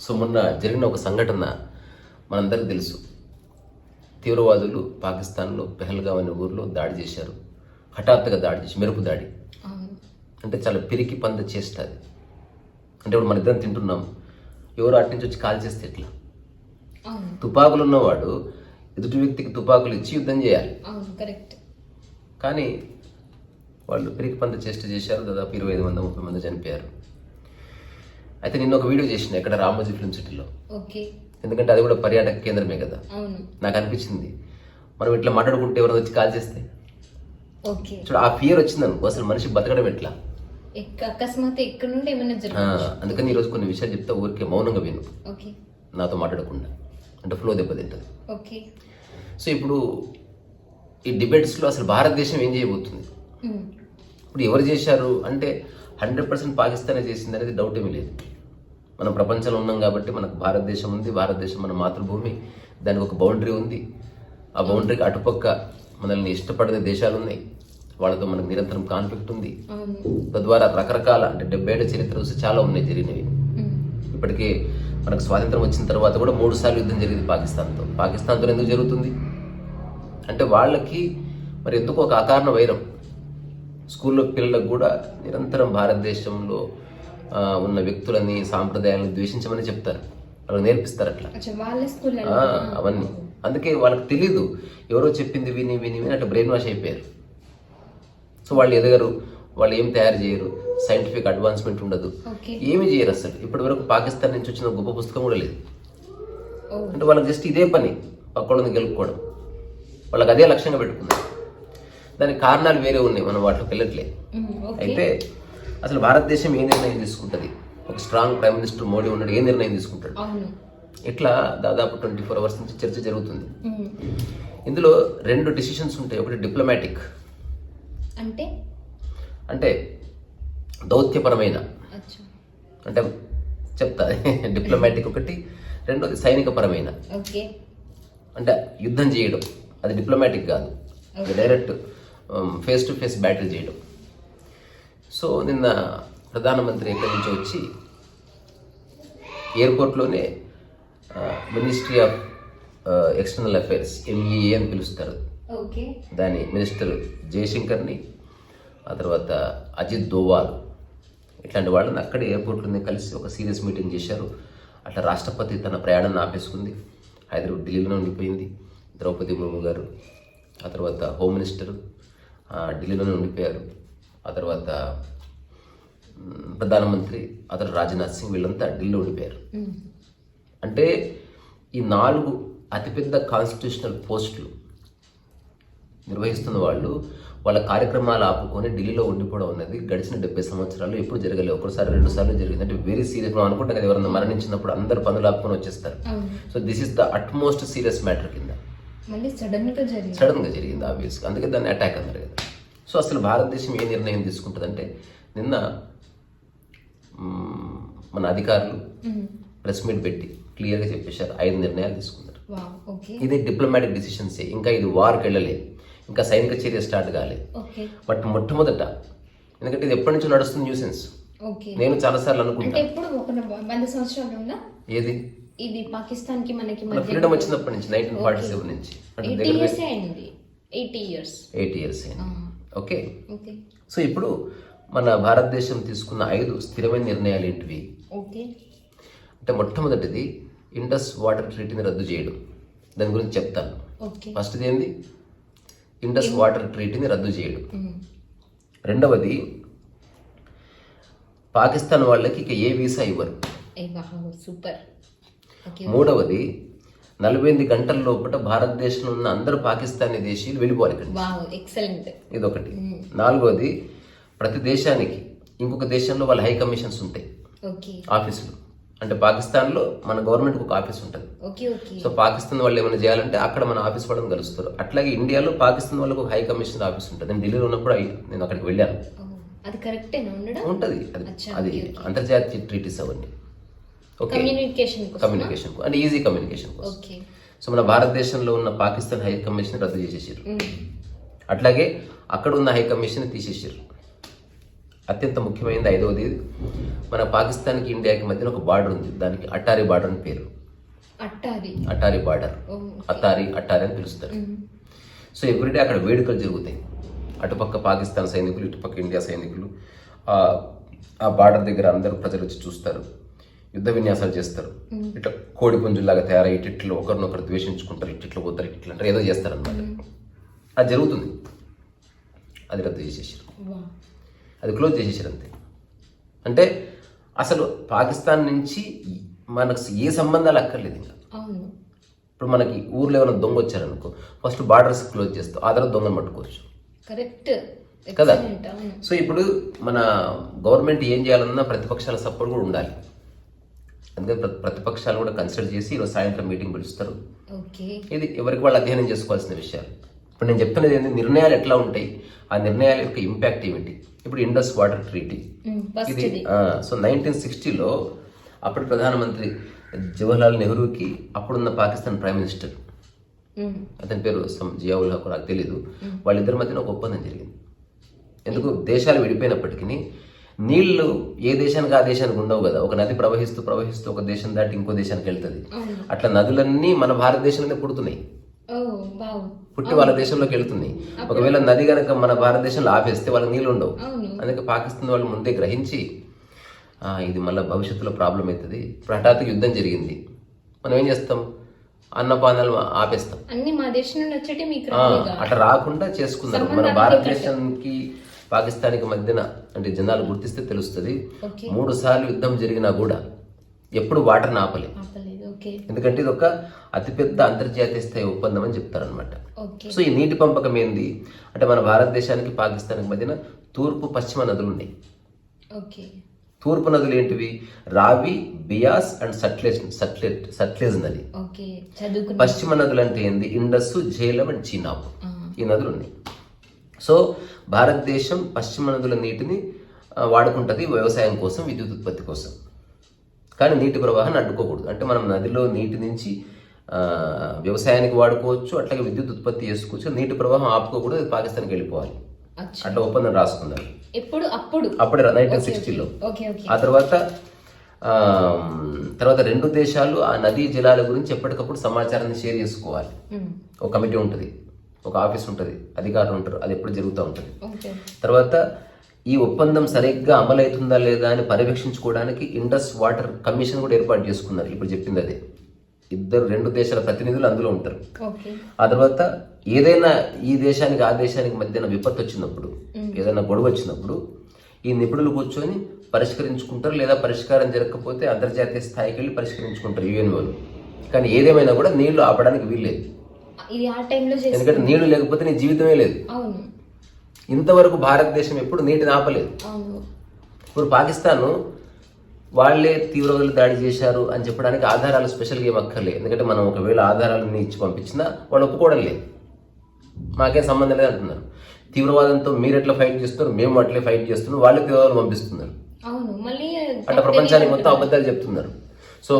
So మొన్న జరిగిన ఒక సంఘటన మనందరికీ తెలుసు. తీవ్రవాదులు పాకిస్తాన్లో పెహల్గాం అనే ఊర్లో దాడి చేశారు. హఠాత్తుగా దాడి చేసి మెరుపు దాడి. అంటే చాలా పిరికి పంద చేష్ట అది. అంటే ఇప్పుడు మన ఇద్దరం తింటున్నాం. ఎవరు అటు నుంచి వచ్చి కాల్ చేస్తే ఎట్లా? తుపాకులు ఉన్నవాడు ఎదుటి వ్యక్తికి తుపాకులు ఇచ్చి యుద్ధం చేయాలి. కరెక్ట్. కానీ వాళ్ళు పిరికి పంద చేష్ట చేశారు. దాదాపు ఇరవై ఐదు మంది ముప్పై మంది చనిపోయారు. అయితే నిన్న ఒక వీడియో చేసిన ఇక్కడ రామోజీ ఫిల్మ్ సిటీలో ఓకే. ఎందుకంటే అది కూడా పర్యాటక కేంద్రమే కదా. నాకు అనిపించింది. మనం ఇట్లా మాట్లాడుకుంటే ఎవరైనా వచ్చి కాల్ చేస్తే? ఓకే. చూడు ఆ ఫియర్ వచ్చింది అనుకో అసలు మనిషి బతకడం ఎట్లా? అకస్మాత్ ఎక్కడ నుండి ఏమైనా అందుకని ఈరోజు కొన్ని విషయాలు చెప్తే ఊరికే మౌనంగా విను. నాతో మాట్లాడకుండా. అంటే ఫ్లో దెబ్బతింటుంది. ఓకే. సో ఇప్పుడు ఈ డిబేట్స్లో అసలు భారతదేశం ఏం చేయబోతుంది? ఇప్పుడు ఎవరు చేశారు? అంటే హండ్రెడ్ పర్సెంట్ పాకిస్తానే చేసింది అనేది డౌట్ ఏమీ లేదు. మనం ప్రపంచంలో ఉన్నాం కాబట్టి మనకు భారతదేశం ఉంది భారతదేశం మన మాతృభూమి. దానికి ఒక బౌండరీ ఉంది. ఆ బౌండరీకి అటుపక్క మనల్ని ఇష్టపడే దేశాలు ఉన్నాయి. వాళ్ళతో మనకు నిరంతరం కాన్ఫ్లిక్ట్ ఉంది. తద్వారా రకరకాల అంటే డెబ్బై ఏళ్ళ చరిత్ర చూస్తే చాలా ఉన్నాయి జరిగినవి ఇప్పటికే మనకు స్వాతంత్రం వచ్చిన తర్వాత కూడా మూడు సార్లు యుద్ధం జరిగింది పాకిస్తాన్తో. పాకిస్తాన్తో ఎందుకు జరుగుతుంది? అంటే వాళ్ళకి మరి ఎందుకు ఒక అకారణ వైరం? స్కూల్లో పిల్లలకు కూడా నిరంతరం భారతదేశంలో ఉన్న వ్యక్తులని సాంప్రదాయాలను ద్వేషించమని చెప్తారు. వాళ్ళకి నేర్పిస్తారు అట్లా. అవన్నీ. అందుకే వాళ్ళకి తెలీదు. ఎవరో చెప్పింది విని విని విని అట్లా బ్రెయిన్ వాష్ అయిపోయారు. సో వాళ్ళు ఎదగరు. వాళ్ళు ఏం తయారు చేయరు. సైంటిఫిక్ అడ్వాన్స్మెంట్ ఉండదు. ఏమి చేయరు అసలు. ఇప్పటి వరకు పాకిస్తాన్ నుంచి వచ్చిన గొప్ప పుస్తకం కూడా లేదు. అంటే వాళ్ళకి జస్ట్ ఇదే పని. పక్కడని గెలుపుకోవడం. వాళ్ళకి అదే లక్ష్యంగా పెట్టుకున్నారు. దానికి కారణాలు వేరే ఉన్నాయి. మనం వాటిలోకి వెళ్ళట్లే ఉమ్, ఓకే. అయితే అసలు భారతదేశం ఏ నిర్ణయం తీసుకుంటుంది? ఒక స్ట్రాంగ్ ప్రైమ్ మినిస్టర్ మోడీ ఉన్నాడు ఏ నిర్ణయం తీసుకుంటాడు? ఇట్లా దాదాపు ట్వంటీ ఫోర్ అవర్స్ నుంచి చర్చ జరుగుతుంది. ఇందులో రెండు డిసిషన్స్ ఉంటాయి. ఒకటి డిప్లొమాటిక్ అంటే? అంటే దౌత్యపరమైన. అంటే చెప్తా. డిప్లొమాటిక్ ఒకటి రెండోది సైనికపరమైన. అంటే యుద్ధం చేయడం. అది డిప్లొమాటిక్ కాదు. Direct face to face battle చేయడం. సో నిన్న ప్రధానమంత్రి ఎక్కడి నుంచో వచ్చి ఎయిర్పోర్ట్లోనే ministry of external affairs MEA అని పిలుస్తారు. ఓకే. దాని మినిస్టర్ జయశంకర్ని ఆ తర్వాత అజిత్ దోవాల్ ఇట్లాంటి వాళ్ళని అక్కడే ఎయిర్పోర్ట్లోనే కలిసి ఒక సీరియస్ మీటింగ్ చేశారు. అట్లా రాష్ట్రపతి తన ప్రయాణాన్ని ఆపేసుకుంది. హైదరాబాద్ ఢిల్లీలోనే ఉండిపోయింది. ద్రౌపది ముర్ము గారు ఆ తర్వాత హోమ్ మినిస్టర్ ఢిల్లీలోనే ఉండిపోయారు. ఆ తర్వాత ప్రధానమంత్రి ఆ తర్వాత రాజ్నాథ్ సింగ్ వీళ్ళంతా ఢిల్లీలో ఉండిపోయారు. అంటే ఈ నాలుగు అతిపెద్ద కాన్స్టిట్యూషనల్ పోస్టులు నిర్వహిస్తున్న వాళ్ళు వాళ్ళ కార్యక్రమాలు ఆపుకొని ఢిల్లీలో ఉండిపోవడం అనేది గడిచిన డెబ్బై సంవత్సరాలు ఎప్పుడు జరగలేదు. ఒకసారి రెండు సార్లు జరిగింది. అంటే వెరీ సీరియస్ మనం అనుకుంటాం కదా ఎవరైనా మరణించినప్పుడు అందరు పనులు ఆపుకొని వచ్చేస్తారు. So this is the utmost serious matter కింద. సడన్గా జరిగింది. ఆబ్వియస్గా అందుకే దాన్ని అటాక్ అన్నారు సో అసలు భారతదేశం ఏ నిర్ణయం తీసుకుంటుందంటే నిన్న మన అధికారులు ప్రెస్ మీట్ పెట్టి క్లియర్గా చెప్పేశారు ఐదు నిర్ణయాలు తీసుకున్నారు. ఇది డిప్లొమాటిక్ డిసిషన్సే ఇంకా ఇది వార్కి వెళ్ళలే ఇంకా సైనిక చర్య స్టార్ట్ కాలేదు బట్ మొట్టమొదట ఎందుకంటే ఇది ఎప్పటి నుంచో నడుస్తుంది న్యూసెన్స్. నేను చాలాసార్లు అంటే అనుకుంటా ఎప్పుడు ఒక వంద సంవత్సరాలు ఉందా? ఏది? ఇది పాకిస్తాన్కి మనకి ఫ్రీడమ్ వచ్చినప్పటి నుంచి నైన్టీన్ ఫార్టీ సెవెన్ నుంచి. Eighty years eighty years. Okay? So ఇప్పుడు మన భారతదేశం తీసుకున్న ఐదు స్థిరమైన నిర్ణయాలు ఏంటివి? ఓకే. అంటే మొట్టమొదటిది ఇండస్ వాటర్ ట్రీటీని రద్దు చేయడం. దాని గురించి చెప్తాను. ఓకే. ఫస్ట్ది ఏంది? ఇండస్ వాటర్ ట్రీటీని రద్దు చేయడం. రెండవది పాకిస్తాన్ వాళ్ళకి ఇక ఏ వీసా ఇవ్వరు. సూపర్. మూడవది నలభై ఎనిమిది గంటల లోపల భారతదేశంలో ఉన్న అందరు పాకిస్తానీ దేశీయులు వెళ్ళిపోవాలి ఇక్కడ ఎక్సలెంట్ ఇదొకటి. నాలుగవది ప్రతి దేశానికి ఇంకొక దేశంలో వాళ్ళ హై కమిషన్స్ ఉంటాయి. ఆఫీసులు. అంటే పాకిస్తాన్లో మన గవర్నమెంట్కి ఒక ఆఫీస్ ఉంటుంది. సో పాకిస్తాన్ వాళ్ళు ఏమైనా చేయాలంటే అక్కడ మన ఆఫీస్ వాళ్ళని కలుస్తారు. అట్లాగే ఇండియాలో పాకిస్తాన్ వాళ్ళకు హై కమిషన్ ఆఫీస్ ఉంటుంది. నేను ఢిల్లీలో ఉన్నప్పుడు నేను అక్కడికి వెళ్ళాను. అది ఉంటుంది. అది అంతర్జాతీయ ట్రీటీస్ అవన్నీ. కమ్యూనికేషన్ కమ్యూనికేషన్ అంటే ఈజీ కమ్యూనికేషన్ కోసం. సో మన భారతదేశంలో ఉన్న పాకిస్తాన్ హై కమిషన్ రద్దు చేసేసారు. ఉమ్, అట్లాగే అక్కడ ఉన్న హై కమిషన్ తీసేసారు. అత్యంత ముఖ్యమైనది ఐదవది మన పాకిస్తాన్కి ఇండియాకి మధ్యన ఒక బార్డర్ ఉంది. దానికి అటారీ బార్డర్ అని పేరు. అట్టాది అటారీ బార్డర్. ఓ, అతారి అటారీ అని పిలుస్తారు. మ్మ్. సో ఎవ్రీడే అక్కడ వేడుకలు జరుగుతాయి. అటుపక్క పాకిస్తాన్ సైనికులు ఇటుపక్క ఇండియా సైనికులు. ఆ బార్డర్ దగ్గర అందరూ ప్రజలు వచ్చి చూస్తారు. యుద్ధ విన్యాసాలు చేస్తారు. ఇట్లా కోడి పుంజులాగా తయారై ఇట్టిట్లో ఒకరినొకరు ద్వేషించుకుంటారు ఇట్టిట్లో పోతారు ఇట్లా అంటారు ఏదో చేస్తారు అనమాట అది జరుగుతుంది. అది రద్దు చేసేసారు. అది క్లోజ్ చేసేసారు అంతే. అంటే అసలు పాకిస్తాన్ నుంచి మనకు ఏ సంబంధాలు అక్కర్లేదు ఇంకా. ఇప్పుడు మనకి ఊర్లో ఏమైనా దొంగ వచ్చారనుకో ఫస్ట్ బార్డర్స్ క్లోజ్ చేస్తాం ఆ తర్వాత దొంగను పట్టుకోవచ్చు. కరెక్ట్. కదా? సో ఇప్పుడు మన గవర్నమెంట్ ఏం చేయాలన్నా ప్రతిపక్షాల సపోర్ట్ కూడా ఉండాలి. అందుకే ప్ర- ప్రతిపక్షాలు కూడా కన్సిడర్ చేసి ఈరోజు సాయంత్రం మీటింగ్ పిలుస్తారు. ఇది ఎవరికి వాళ్ళు అధ్యయనం చేసుకోవాల్సిన విషయాలు. ఇప్పుడు నేను చెప్తున్నది ఏంటి నిర్ణయాలు ఎట్లా ఉంటాయి? ఆ నిర్ణయాల యొక్క ఇంపాక్ట్ ఏమిటి? ఇప్పుడు ఇండస్ వాటర్ ట్రీటీ ఇది సో నైన్టీన్ సిక్స్టీలో అప్పటి ప్రధానమంత్రి జవహర్లాల్ నెహ్రూకి అప్పుడున్న పాకిస్తాన్ ప్రైమ్ మినిస్టర్. అతని పేరు జియావుల్ హక్ నాకు తెలీదు. వాళ్ళిద్దరి మధ్యన ఒక ఒప్పందం జరిగింది. ఎందుకు? దేశాలు విడిపోయినప్పటికీ నీళ్ళు ఏ దేశానికి ఆ దేశానికి ఉండవు కదా. ఒక నది ప్రవహిస్తూ ప్రవహిస్తూ ఒక దేశం దాటి ఇంకో దేశానికి వెళ్తుంది. అట్లా నదులన్నీ మన భారతదేశంలోనే పుడుతున్నాయి. పుట్టి వాళ్ళ దేశంలోకి వెళ్తున్నాయి. ఒకవేళ నది కనుక మన భారతదేశంలో ఆపేస్తే వాళ్ళకి నీళ్ళు ఉండవు. అందుకే పాకిస్తాన్ వాళ్ళు ముందే గ్రహించి "ఆ, ఇది మళ్ళీ భవిష్యత్తులో ప్రాబ్లం అవుతుంది. ఇప్పుడు హఠాత్తుగా యుద్ధం జరిగింది. మనం ఏం చేస్తాం? అన్నపానాలు ఆపేస్తాం. అన్ని మా దేశం నుండి అట్లా రాకుండా చేసుకున్నారు మన భారతదేశానికి పాకిస్తాన్కి మధ్యన అంటే జనాలు గుర్తిస్తే తెలుస్తుంది. మూడు సార్లు యుద్ధం జరిగినా కూడా ఎప్పుడు వాటర్ ఆపలేదు. ఓకే. ఎందుకంటే ఇది ఒక అతిపెద్ద అంతర్జాతీయ స్థాయి ఒప్పందం అని చెప్తారనమాట సో ఈ నీటి పంపకం ఏంది? అంటే మన భారతదేశానికి పాకిస్తాన్కి మధ్యన తూర్పు పశ్చిమ నదులు ఉన్నాయి తూర్పు నదులు ఏంటివి? రావి బియాస్ అండ్ సట్లెజ్ సట్లెట్ సట్లెజ్ నది. పశ్చిమ నదులు అంటే ఏంది? ఇండస్ ఝేలం అండ్ చీనాబ్ ఈ నదులు ఉన్నాయి సో భారతదేశం పశ్చిమ నదుల నీటిని వాడుకుంటది వ్యవసాయం కోసం విద్యుత్ ఉత్పత్తి కోసం. కానీ నీటి ప్రవాహాన్ని అడ్డుకోకూడదు. అంటే మనం నదిలో నీటి నుంచి వ్యవసాయానికి వాడుకోవచ్చు అట్లాగే విద్యుత్ ఉత్పత్తి చేసుకోవచ్చు. నీటి ప్రవాహం ఆపుకోకూడదు పాకిస్తాన్కి వెళ్ళిపోవాలి. అట్లా ఒప్పందం రాసుకున్నారు. ఎప్పుడు? అప్పుడు? అప్పుడే నైన్టీన్ సిక్స్టీలో ఆ తర్వాత తర్వాత రెండు దేశాలు ఆ నదీ జలాల గురించి ఎప్పటికప్పుడు సమాచారాన్ని షేర్ చేసుకోవాలి. ఒక కమిటీ ఉంటుంది. ఒక ఆఫీస్ ఉంటుంది అధికారులు ఉంటారు అది ఎప్పుడు జరుగుతూ ఉంటుంది. తర్వాత ఈ ఒప్పందం సరిగ్గా అమలవుతుందా లేదా అని పర్యవేక్షించుకోవడానికి ఇండస్ వాటర్ కమిషన్ కూడా ఏర్పాటు చేసుకున్నారు ఇప్పుడు చెప్పింది అదే. ఇద్దరు రెండు దేశాల ప్రతినిధులు అందులో ఉంటారు. ఆ తర్వాత ఏదైనా ఈ దేశానికి ఆ దేశానికి మధ్యన విపత్తు వచ్చినప్పుడు ఏదైనా గొడవ వచ్చినప్పుడు ఈ నిపుణులు కూర్చొని పరిష్కరించుకుంటారు లేదా పరిష్కారం జరగకపోతే అంతర్జాతీయ స్థాయికి వెళ్ళి పరిష్కరించుకుంటారు యుఎన్ వాళ్ళు కానీ ఏదేమైనా కూడా నీళ్ళు ఆపడానికి వీల్లేదు. ఇది ఆ టైంలో ఎందుకంటే నీళ్ళు లేకపోతే నీ జీవితమే లేదు. అవును. ఇంతవరకు భారతదేశం ఎప్పుడు నీటిని ఆపలేదు. అవును. ఇప్పుడు పాకిస్తాన్ వాళ్ళే తీవ్రవాదులు దాడి చేశారు అని చెప్పడానికి ఆధారాలు స్పెషల్గా ఏం అక్కర్లే ఎందుకంటే మనం ఒకవేళ ఆధారాలన్నీ ఇచ్చి పంపించినా వాళ్ళు ఒప్పుకోవడం లేదు. మాకేం సంబంధం లేదు అంటున్నారు. తీవ్రవాదంతో మీరు ఎట్లా ఫైట్ చేస్తున్నారు మేము అట్లే ఫైట్ చేస్తున్నాం వాళ్ళే తీవ్రవాదులు పంపిస్తున్నారు. అట్లా ప్రపంచానికి మొత్తం అబద్ధాలు చెప్తున్నారు. సో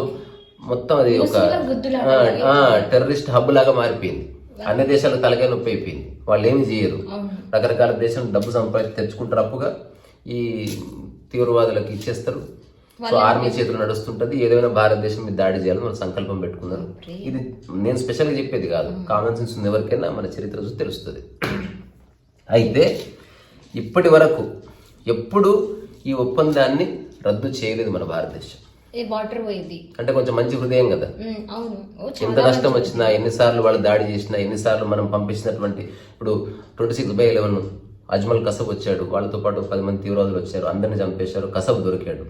మొత్తం అది ఒక టెర్రరిస్ట్ హబ్ లాగా మారిపోయింది. అన్ని దేశాలకు తలకాయ నొప్పి అయిపోయింది. వాళ్ళు ఏమి చేయరు. రకరకాల దేశం డబ్బు సంపాదించి తెచ్చుకుంటారు అప్పుగా. ఈ తీవ్రవాదులకు ఇచ్చేస్తారు. సో ఆర్మీ చేతులు నడుస్తుంటది. ఏదైనా భారతదేశం మీద దాడి చేయాలని వాళ్ళు సంకల్పం పెట్టుకున్నారు. ఇది నేను స్పెషల్గా చెప్పేది కాదు. కామన్ సెన్స్ ఉంది ఎవరికైనా మన చరిత్ర చూసి తెలుస్తుంది. అయితే ఇప్పటి వరకు ఎప్పుడు ఈ ఒప్పందాన్ని రద్దు చేయలేదు మన భారతదేశం. వాటర్ పోయింది. అంటే కొంచెం మంచి హృదయం కదా. అవును. ఎంత నష్టం వచ్చినా ఎన్నిసార్లు వాళ్ళు దాడి చేసినా ఎన్నిసార్లు మనం పంపించినటువంటి ఇప్పుడు twenty six by eleven Ajmal Kasab వచ్చాడు. వాళ్ళతో పాటు పది మంది తీవ్రవాదులు వచ్చారు. అందరిని చంపేశారు. కసబ్ దొరికాడు.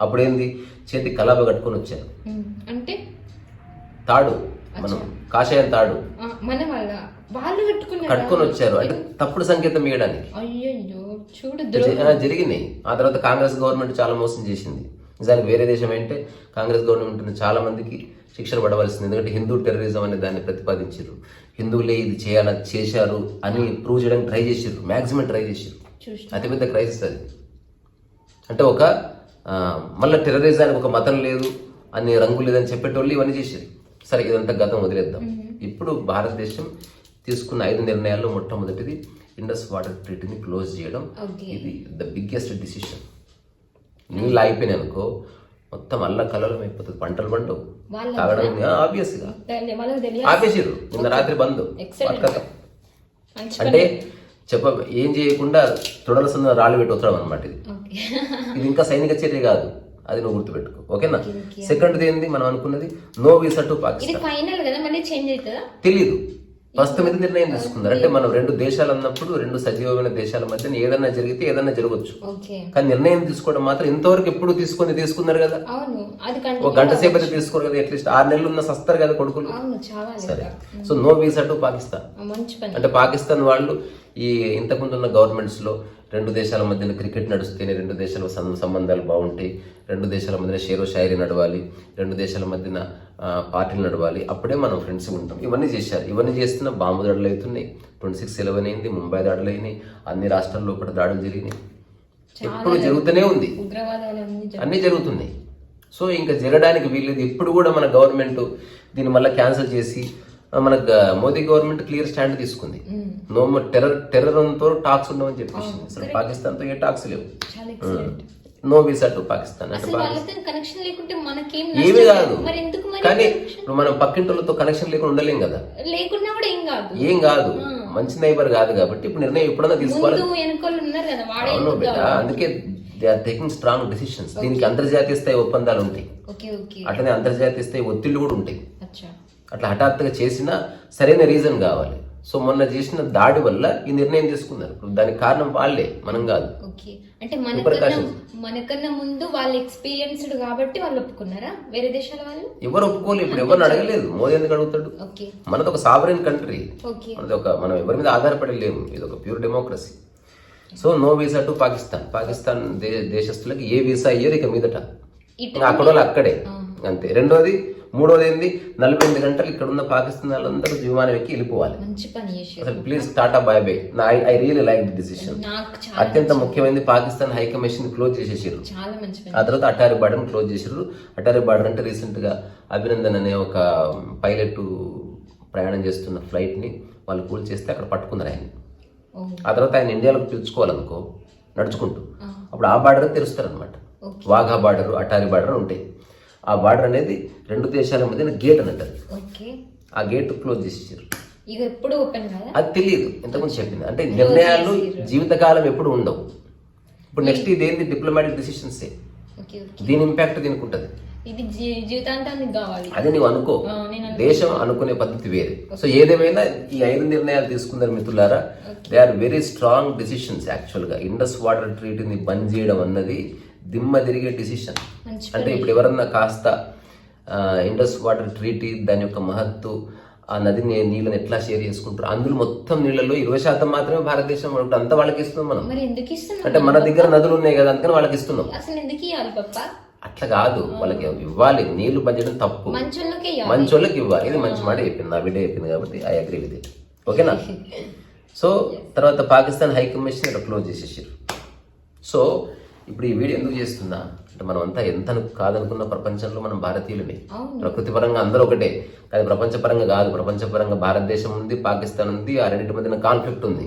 అప్పుడేంది? చేతి కలాబ కట్టుకొని వచ్చారు. అంటే? తాడు. మనం కాషాయం తాడు. మన వాళ్ళ కట్టుకొని వచ్చారు. అంటే తప్పుడు సంకేతం ఇవ్వడానికి. అయ్యయ్యో చూడు జరిగినాయి? ఆ తర్వాత కాంగ్రెస్ గవర్నమెంట్ చాలా మోసం చేసింది. నిజానికి వేరే దేశం ఏంటంటే కాంగ్రెస్ గవర్నమెంట్ ఉన్న చాలా మందికి శిక్షణ పడవలసింది. ఎందుకంటే హిందూ టెర్రరిజం అనే దాన్ని ప్రతిపాదించారు. హిందువులే ఇది చేయాల చేశారు అని ప్రూవ్ చేయడానికి ట్రై చేసారు మాక్సిమం ట్రై చేసారు చూసి అతిపెద్ద క్రైసిస్ అది. అంటే ఒక మళ్ళీ టెర్రరిజానికి ఒక మతం లేదు అని రంగు లేదని చెప్పేటోళ్ళు ఇవన్నీ చేశారు. సరే ఇదంతా గతం వదిలేద్దాం. ఇప్పుడు భారతదేశం తీసుకున్న ఐదు నిర్ణయాల్లో మొట్టమొదటిది ఇండస్ వాటర్ ట్రీటీని క్లోజ్ చేయడం. ఇది ద బిగ్గెస్ట్ డిసిషన్. నీళ్ళు ఆగిపోయినాయి అనుకో మొత్తం అల్ల కలలం అయిపోతుంది. పంటలు వాళ్ళ తాగడం ఆబ్వియస్గా ఆపేసిర్రు. నిన్న రాత్రి బంద్. అంటే చెప్ప ఏం చేయకుండా తొడల సంద రాళ్ళు పెట్టి వస్తాం అనమాట ఇది. ఇది ఇంకా సైనిక చర్య కాదు. అది నువ్వు గుర్తుపెట్టుకో. ఓకేనా. సెకండ్ ఏంది? మనం అనుకున్నది no visa to Pakistan. Final ప్రస్తుతం ఇది నిర్ణయం తీసుకున్నారు అంటే మనం రెండు దేశాలు అన్నప్పుడు రెండు సజీవమైన దేశాల మధ్య ఏదైనా జరిగితే ఏదైనా జరగచ్చు ఓకే. కానీ నిర్ణయం తీసుకోవడం మాత్రం ఇంతవరకు ఎప్పుడు తీసుకొని తీసుకున్నారు కదా? ఒక గంట సేపు అయితే తీసుకోరు కదా అట్లీస్ట్ ఆరు నెలలు ఉన్న సస్తారు కదా కొడుకులు సరే. So no visa to Pakistan. అంటే పాకిస్తాన్ వాళ్ళు ఈ ఇంతకుముందు ఉన్న గవర్నమెంట్స్లో రెండు దేశాల మధ్యన క్రికెట్ నడుస్తేనే రెండు దేశాల సం- సంబంధాలు బాగుంటాయి. రెండు దేశాల మధ్యన షేరో షాయరీ నడవాలి. రెండు దేశాల మధ్యన పార్టీలు నడవాలి. అప్పుడే మనం ఫ్రెండ్స్ ఉంటాం. ఇవన్నీ చేశారు. ఇవన్నీ చేస్తున్న బాంబు దాడులు అవుతున్నాయి. ట్వంటీ సిక్స్ ఎలెవెన్ అయింది. ముంబై దాడులు అయినాయి. అన్ని రాష్ట్రాల్లో కూడా దాడులు జరిగినాయి. ఎప్పుడు జరుగుతూనే ఉంది. అన్నీ జరుగుతున్నాయి. సో ఇంకా జరగడానికి వీల్లేదు. ఇప్పుడు కూడా మన గవర్నమెంట్ దీన్ని మళ్ళీ క్యాన్సిల్ చేసి మన మోదీ గవర్నమెంట్ క్లియర్ స్టాండ్ తీసుకుంది. నో మోర్ టెర్రర్ టెర్రర్తో టాక్స్ ఉండవని చెప్పేసి అసలు పాకిస్తాన్తో ఏ టాక్స్ లేవు. No visa to Pakistan. ఏమీ కాదు. కానీ? ఇప్పుడు మనం పక్కింటోళ్ళతో కనెక్షన్ లేకుండా ఉండలేం కదా. ఏం కాదు. మంచి నైబర్ కాదు కాబట్టి ఇప్పుడు నిర్ణయం ఎప్పుడన్నా తీసుకోవాలి. అవును బిడ్డ. అందుకే they are taking strong decisions. దీనికి అంతర్జాతీయ స్థాయి ఒప్పందాలు ఉంటాయి. అట్లనే అంతర్జాతీయ స్థాయి ఒత్తిళ్ళు కూడా ఉంటాయి. అట్లా హఠాత్తుగా చేసినా సరైన రీజన్ కావాలి. సో మొన్న చేసిన దాడి వల్ల ఈ నిర్ణయం తీసుకున్నారు. దానికి కారణం వాళ్ళే మనం కాదు. ఓకే. అంటే మనకన్నా మనకన్నా ముందు వాళ్ళు ఎక్స్పీరియన్స్డ్ కాబట్టి వాళ్ళు ఒప్పుకున్నారా? వేరే దేశాల వాళ్ళు? ఎవరు ఒప్పుకోలేదు ఇప్పుడు ఎవరిని అడగలేదు. మోదీ ఎందుకు అడుగుతాడు? మనది ఒక సావరెన్ కంట్రీ మనది ఒక మనం ఎవరి మీద ఆధారపడి లేము ఇది ఒక pure democracy so no visa to Pakistan Pakistan దేశస్తులకి ఏ వీసా ఇయ్యరు ఇక మీదట. అక్కడ వాళ్ళు అక్కడే. అంతే. రెండోది మూడోది ఏంది నలభై ఎనిమిది గంటలు ఇక్కడ ఉన్న పాకిస్తాన్ వాళ్ళందరూ విమానం ఎక్కి వెళ్ళిపోవాలి. మంచి పని చేసారు అసలు ప్లీజ్ టాటా బాయ్ బై నా I really like the decision అత్యంత ముఖ్యమైనది పాకిస్తాన్ హై కమిషన్ క్లోజ్ చేసేసారు ఆ తర్వాత అటారీ బార్డర్ క్లోజ్ చేసారు అటారీ బార్డర్ అంటే రీసెంట్గా అభినందన్ అనే ఒక పైలట్ ప్రయాణం చేస్తున్న ఫ్లైట్ని వాళ్ళు కూల్ చేస్తే అక్కడ పట్టుకున్నారు ఆయన ఆ తర్వాత ఆయన ఇండియాలోకి పిలుచుకోవాలనుకో నడుచుకుంటూ. అప్పుడు ఆ బార్డర్ తెరుస్తారు అనమాట. వాఘా బార్డర్ అటారీ బార్డర్ ఉంటాయి. ఆ బార్డర్ అనేది రెండు దేశాల మధ్యన గేట్ అని అంటారు. ఆ గేట్ క్లోజ్ చేసేసారు. ఎప్పుడు ఓపెన్ అది తెలియదు ఇంతకుముందు చెప్పింది అంటే నిర్ణయాలు జీవితకాలం ఎప్పుడు ఉండవు. ఇప్పుడు నెక్స్ట్ ఇదేంది? డిప్లొమాటిక్ డిసిషన్స్ దీని ఇంపాక్ట్ దీనికి ఉంటుంది. ఇది అది నువ్వు అనుకో. దేశం అనుకునే పద్ధతి వేరే. సో ఏదేమైనా ఈ ఐదు నిర్ణయాలు తీసుకున్నారు మిత్రులారా. They are very strong decisions యాక్చువల్గా. ఇండస్ వాటర్ ట్రీటీని బంద్ చేయడం అన్నది దిమ్మ తిరిగే డిసిషన్ అంటే ఇప్పుడు ఎవరన్నా కాస్త ఇండస్ వాటర్ ట్రీటీ దాని యొక్క మహత్తు ఆ నదిని నీళ్ళని ఎట్లా షేర్ చేసుకుంటారు? అందులో మొత్తం నీళ్ళలో ఇరవై శాతం మాత్రమే భారతదేశం ఉంటుంది అంతా వాళ్ళకి ఇస్తున్నాం మనం. అంటే మన దగ్గర నదులు ఉన్నాయి కదా అందుకని వాళ్ళకి ఇస్తున్నాం. అట్లా కాదు. వాళ్ళకి ఇవ్వాలి? నీళ్ళు పంచడం తప్పు. మంచోళ్ళకే ఇవ్వాలి. ఇది మంచి మాట చెప్పింది. నా బిడ్డ చెప్పింది కాబట్టి ఐ అగ్రీ విత్ ఇట్ ఓకేనా? సో తర్వాత పాకిస్తాన్ హై కమిషన్ ఇక్కడ క్లోజ్ చేసేసారు. సో ఇప్పుడు ఈ వీడియో ఎందుకు చేస్తున్నా? అంటే మనం అంతా ఎంత కాదనుకున్న ప్రపంచంలో మనం భారతీయులమే. ప్రకృతి పరంగా అందరూ ఒకటే. కానీ ప్రపంచపరంగా కాదు. ప్రపంచపరంగా భారతదేశం ఉంది పాకిస్తాన్ ఉంది ఆ రెండింటి మధ్యన కాన్ఫ్లిక్ట్ ఉంది.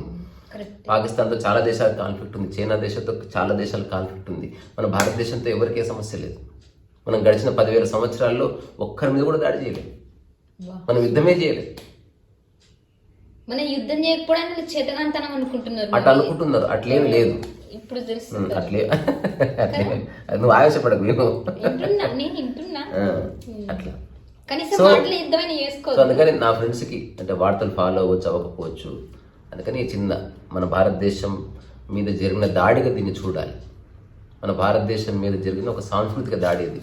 పాకిస్తాన్తో చాలా దేశాలకు కాన్ఫ్లిక్ట్ ఉంది. చైనా దేశంతో చాలా దేశాల కాన్ఫ్లిక్ట్ ఉంది. మన భారతదేశంతో ఎవరికే సమస్య లేదు. మనం గడిచిన పదివేల సంవత్సరాల్లో ఒక్కరి మీద కూడా దాడి చేయలేదు. మనం యుద్ధమే చేయలేదు. మన యుద్ధం చేయకపోవడానికి చేతకాంతనం అనుకుంటున్నారు అట్లా అనుకుంటున్నారు అట్లేమి లేదు. ఇప్పుడు అట్లే. అట్లే. నువ్వు ఆవేశపడకు. నేను వింటున్నా. అట్లా. సో అందుకని నా ఫ్రెండ్స్కి అంటే వార్తలు ఫాలో అవ్వచ్చు అవ్వకపోవచ్చు. అందుకని చిన్న మన భారతదేశం మీద జరిగిన దాడిగా దీన్ని చూడాలి. మన భారతదేశం మీద జరిగిన ఒక సాంస్కృతిక దాడి ఇది.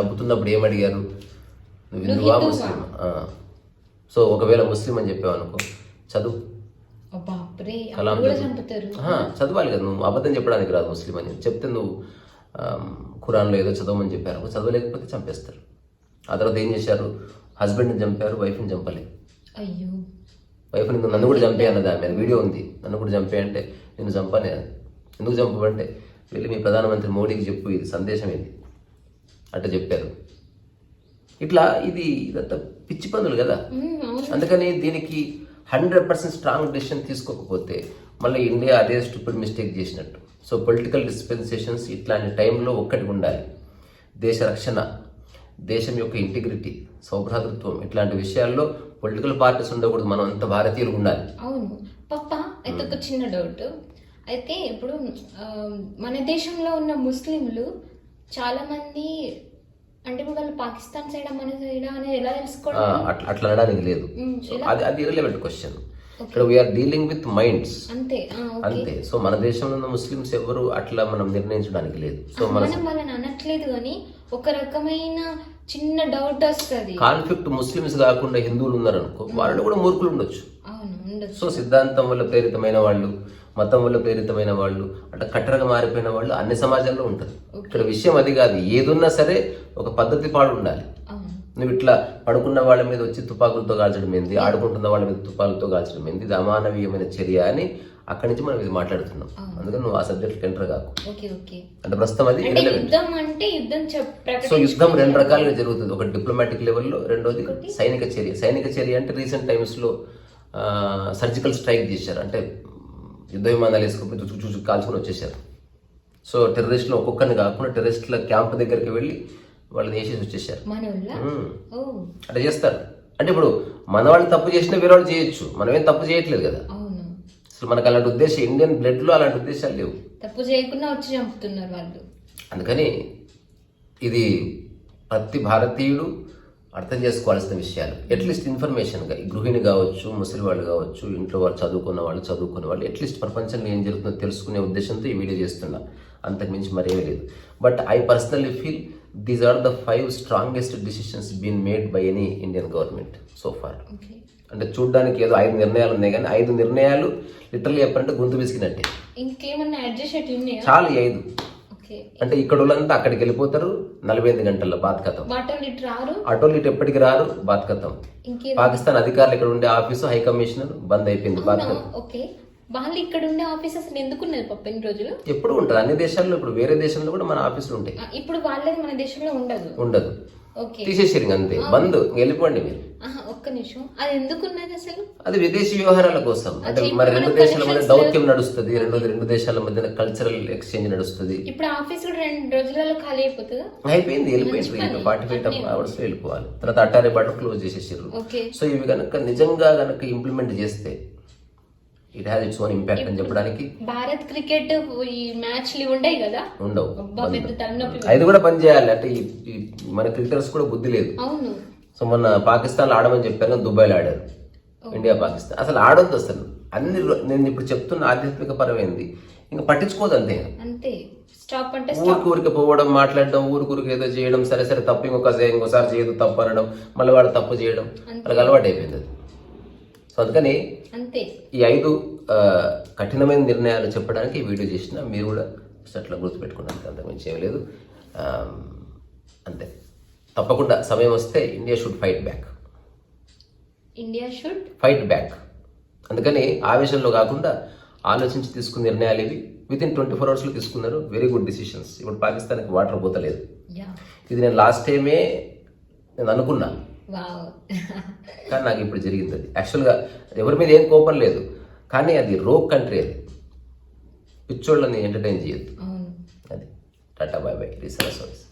చంపుతున్నప్పుడు ఏమడిగారు? నువ్వు హిందువా ముస్లిం సో ఒకవేళ ముస్లిం అని చెప్పావు అనుకో చదువు. కలాం చదవాలి కదా నువ్వు. అబద్ధం చెప్పడానికి రాదు ముస్లిం అని. చెప్తే నువ్వు ఖురాన్లో ఏదో చదవమని చెప్పారు. చదవలేకపోతే చంపేస్తారు. ఆ తర్వాత ఏం చేశారు? హస్బెండ్ని చంపారు వైఫ్ని చంపలేదు. అయ్యో. వైఫ్ని నన్ను కూడా చంపే అన్నది? ఆమె వీడియో ఉంది. నన్ను కూడా చంపే అంటే నేను చంపనే ఎందుకు చంపమంటే? వెళ్ళి మీ ప్రధానమంత్రి మోడీకి చెప్పు ఇది సందేశం ఇది అట్లా చెప్పారు. ఇట్లా ఇది ఇదంతా పిచ్చి పనులు కదా. అందుకని దీనికి హండ్రెడ్ పర్సెంట్ స్ట్రాంగ్ డెసిషన్ తీసుకోకపోతే మళ్ళీ ఇండియా అదే స్టూపిడ్ మిస్టేక్ చేసినట్టు. సో పొలిటికల్ డిస్పెన్సేషన్స్ ఇట్లాంటి టైంలో ఒక్కటి ఉండాలి. దేశ రక్షణ దేశం యొక్క ఇంటిగ్రిటీ సౌభ్రాతృత్వం ఇట్లాంటి విషయాల్లో పొలిటికల్ పార్టీస్ ఉండకూడదు. మనం అంత భారతీయులు ఉండాలి. అవును. పప్ప అయితే ఒక చిన్న డౌట్. అయితే ఇప్పుడు మన దేశంలో ఉన్న ముస్లింలు చాలా మంది అంటే ఇప్పుడు వాళ్ళు పాకిస్తాన్ సైడ్ మన సైడ్ అనేది ఎలా తెలుసుకోవడం? అట్లా అట్లా అనడానికి లేదు? అది అది ఇరలెవెంట్ క్వశ్చన్ ఇక్కడ we are dealing with minds అంతే. అంతే. సో మన దేశంలో ఉన్న ముస్లిమ్స్ ఎవరు అట్లా మనం నిర్ణయించడానికి లేదు. సో మన వాళ్ళని అనట్లేదు కానీ ఒక రకమైన చిన్న డౌట్ వస్తుంది. కాన్ఫ్లిక్ట్ ముస్లిమ్స్ కాకుండా హిందువులు ఉన్నారనుకో వాళ్ళు కూడా మూర్ఖులు ఉండొచ్చు. సో సిద్ధాంతం వల్ల ప్రేరితమైన వాళ్ళు మతం వల్ల ప్రేరితమైన వాళ్ళు అట్లా కట్టరగా మారిపోయిన వాళ్ళు అన్ని సమాజాల్లో ఉంటారు ఇక్కడ విషయం అది కాదు. ఏదున్నా సరే ఒక పద్ధతి పాడు ఉండాలి నువ్వు ఇట్లా పడుకున్న వాళ్ళ మీద వచ్చి తుపాకులతో కాల్చడం ఏంది? ఆడుకుంటున్న వాళ్ళ మీద తుపాకులతో కాల్చడం ఏంది? ఇది అమానవీయమైన చర్య అని అక్కడి నుంచి మనం ఇది మాట్లాడుతున్నాం. అందుకని నువ్వు ఆ సబ్జెక్ట్ ఎంటర్ కాకు. అంటే ప్రస్తుతం అది సో యుద్ధం రెండు రకాలుగా జరుగుతుంది. ఒకటి డిప్లొమాటిక్ లెవెల్లో రెండోది సైనిక చర్య. సైనిక చర్య అంటే రీసెంట్ టైమ్స్లో సర్జికల్ స్ట్రైక్ చేశారు. అంటే యుద్ధ విమానాలు వేసుకుని చుచ్చు చుచ్చు కాల్చుకొని వచ్చేసారు. సో టెర్రరిస్టులు ఒక్కొక్కరిని కాకుండా టెర్రరిస్టుల క్యాంప్ దగ్గరికి వెళ్ళి వాళ్ళని వేసేసి వచ్చేసారు. అట్లా చేస్తారు. అంటే ఇప్పుడు మన వాళ్ళు తప్పు చేసినా వేరే వాళ్ళు చేయొచ్చు. మనమేం తప్పు చేయట్లేదు కదా. అసలు మనకు అలాంటి ఉద్దేశం ఇండియన్ బ్లడ్లో అలాంటి ఉద్దేశాలు లేవు. తప్పు చేయకుండా వచ్చి చంపుతున్నారు వాళ్ళు. అందుకని ఇది ప్రతి భారతీయుడు అర్థం చేసుకోవాల్సిన విషయాలు. అట్లీస్ట్ ఇన్ఫర్మేషన్గా ఈ గృహిణి కావచ్చు ముసలి వాళ్ళు కావచ్చు ఇంట్లో వాళ్ళు చదువుకున్న వాళ్ళు చదువుకున్న వాళ్ళు అట్లీస్ట్ ప్రపంచంలో ఏం జరుగుతుందో తెలుసుకునే ఉద్దేశంతో ఈ వీడియో చేస్తున్నా. అంతకుమించి మరేమీ లేదు. But I personally feel these are the five strongest decisions been made by any Indian government so far అంటే చూడడానికి ఏదో ఐదు నిర్ణయాలు ఉన్నాయి కానీ ఐదు నిర్ణయాలు లిటరల్లీ చెప్పాలంటే గొంతు విసిగినట్టే. ఇంకేమన్నా చాలు ఐదు. అంటే ఇక్కడ వాళ్ళంతా అక్కడికి వెళ్ళిపోతారు నలభై ఎనిమిది గంటల్లో బాత్కతం వాటర్ ఇటు ఎప్పటికి రారు? బాత్కతం ఇంకే? పాకిస్తాన్ అధికారులు ఇక్కడ ఉండే ఆఫీసు హై కమిషనర్ బంద్ అయిపోయింది? బాత్కతం ఓకే. వాళ్ళు ఇక్కడ ఉండే ఆఫీస్ అసలు ఎందుకు పప్ప ఇన్ని రోజులు? ఎప్పుడు ఉంటుంది అన్ని దేశాల్లో ఇప్పుడు వేరే దేశంలో కూడా మన ఆఫీసులు ఉంటాయి. ఇప్పుడు వాళ్ళది మన దేశంలో ఉండదు. ఉండదు. తీసేసారు అంతే. బంద్ వెళ్ళిపోండి మీరు. ఒక్క నిమిషం. అది ఎందుకు ఉన్నది అసలు? అది విదేశీ వ్యవహారాల కోసం. అంటే మరి రెండు దేశాల మధ్య దౌత్యం నడుస్తుంది. రెండోది రెండు దేశాల మధ్యన కల్చరల్ ఎక్స్చేంజ్ నడుస్తుంది. ఇప్పుడు ఆఫీస్ కూడా రెండు రోజులలో ఖాళీ అయిపోతుందా? అయిపోయింది వెళ్ళిపోయింది. ఇంకా ఫార్టీ ఫైవ్ అవర్స్లో వెళ్ళిపోవాలి. తర్వాత అట్టారే బాటర్ క్లోజ్ చేసేసారు సో ఇవి కనుక నిజంగా కనుక ఇంప్లిమెంట్ చేస్తే it has its own impact అని చెప్పడానికి భారత్ క్రికెట్ ఈ మ్యాచ్లు ఇవి ఉండయి కదా? ఉండవు. అది కూడా పని చేయాలి. అంటే మన క్రికెటర్స్ కూడా బుద్ధి లేదు. అవును. సో మొన్న పాకిస్తాన్ ఆడమని చెప్పారు కానీ దుబాయ్లో ఆడారు. ఇండియా పాకిస్తాన్. అసలు ఆడొద్దు అసలు. అన్ని నేను ఇప్పుడు చెప్తున్న ఆధ్యాత్మిక పరమైంది ఇంకా పట్టించుకోదు అంతే. అంతే. స్టాప్ అంటే ఊరికి ఊరికి పోవడం మాట్లాడడం ఊరికి ఊరికి ఏదో చేయడం సరే సరే తప్పు ఇంకొకసారి ఇంకోసారి చేయదు తప్పు అనడం మళ్ళీ వాడు తప్పు చేయడం వాళ్ళకి అలవాటు అయిపోయింది సో అందుకని అంతే. ఈ ఐదు కఠినమైన నిర్ణయాలు చెప్పడానికి వీడియో చేసిన మీరు కూడా అట్లా గుర్తుపెట్టుకోవడానికి అంతకుమించి ఏం లేదు. అంతే. తప్పకుండా సమయం వస్తే India should fight back India should fight back అందుకని ఆవేశంలో కాకుండా ఆలోచించి తీసుకున్న నిర్ణయాలు ఇవి. విత్ ఇన్ ట్వంటీ ఫోర్ అవర్స్లో తీసుకున్నారు. వెరీ గుడ్ డిసిషన్స్ ఇప్పుడు పాకిస్తాన్కి వాటర్ పోతలేదు. ఇది నేను లాస్ట్ టైమే నేను అనుకున్నా. కానీ నాకు ఇప్పుడు జరిగింది అది. యాక్చువల్గా ఎవరి మీద ఏం కోపం లేదు. కానీ అది రోగ్ కంట్రీ అది. పిచ్చోళ్ళని ఎంటర్టైన్ చేయొద్దు. అది. Tata bye bye resale service